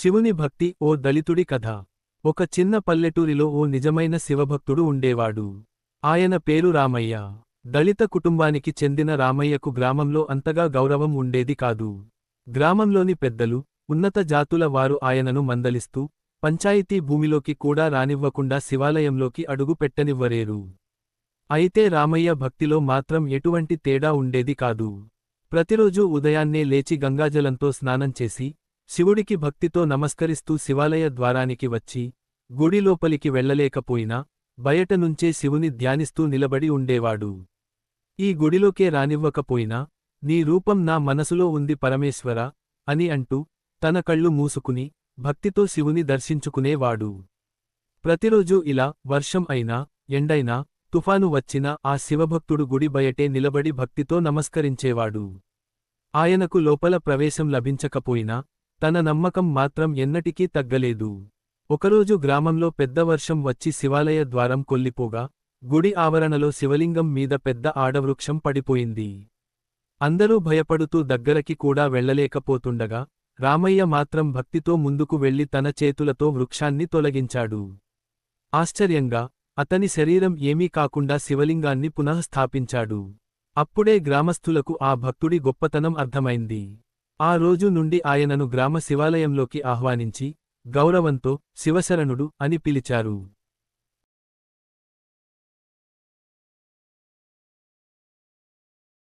శివుని భక్తి ఓ దళితుడి కథ. ఒక చిన్న పల్లెటూరిలో ఓ నిజమైన శివభక్తుడు ఉండేవాడు. ఆయన పేరు రామయ్య. దళిత కుటుంబానికి చెందిన రామయ్యకు గ్రామంలో అంతగా గౌరవం ఉండేది కాదు. గ్రామంలోని పెద్దలు ఉన్నత జాతుల వారు ఆయనను మందలిస్తూ పంచాయతీ భూమిలోకి కూడా రానివ్వకుండా శివాలయంలోకి అడుగు పెట్టనివ్వరేరు. అయితే రామయ్య భక్తిలో మాత్రం ఎటువంటి తేడా ఉండేది కాదు. ప్రతిరోజూ ఉదయాన్నే లేచి గంగాజలంతో స్నానం చేసి శివుడికి భక్తితో నమస్కరిస్తూ శివాలయ ద్వారానికి వచ్చి గుడి లోపలికి వెళ్ళలేకపోయినా బయట నుంచే శివుని ధ్యానిస్తూ నిలబడి ఉండేవాడు. ఈ గుడిలోకే రానివ్వకపోయినా నీ రూపం నా మనసులో ఉంది పరమేశ్వర అని అంటూ తన కళ్ళు మూసుకుని భక్తితో శివుని దర్శించుకునేవాడు. ప్రతిరోజూ ఇలా వర్షం అయినా ఎండైనా తుఫాను వచ్చినా ఆ శివభక్తుడు గుడి బయటే నిలబడి భక్తితో నమస్కరించేవాడు. ఆయనకు లోపల ప్రవేశం లభించకపోయినా తన నమ్మకం మాత్రం ఎన్నటికీ తగ్గలేదు. ఒకరోజు గ్రామంలో పెద్ద వర్షం వచ్చి శివాలయ ద్వారం కొల్లిపోగా గుడి ఆవరణలో శివలింగం మీద పెద్ద ఆడవృక్షం పడిపోయింది. అందరూ భయపడుతూ దగ్గరకి కూడా వెళ్ళలేకపోతుండగా రామయ్య మాత్రం భక్తితో ముందుకు వెళ్ళి తన చేతులతో వృక్షాన్ని తొలగించాడు. ఆశ్చర్యంగా అతని శరీరం ఏమీ కాకుండా శివలింగాన్ని పునఃస్థాపించాడు. అప్పుడే గ్రామస్థులకు ఆ భక్తుడి గొప్పతనం అర్థమైంది. ఆ రోజు నుండి ఆయనను గ్రామ శివాలయంలోకి ఆహ్వానించి గౌరవంతో శివశరణుడు అని పిలిచారు.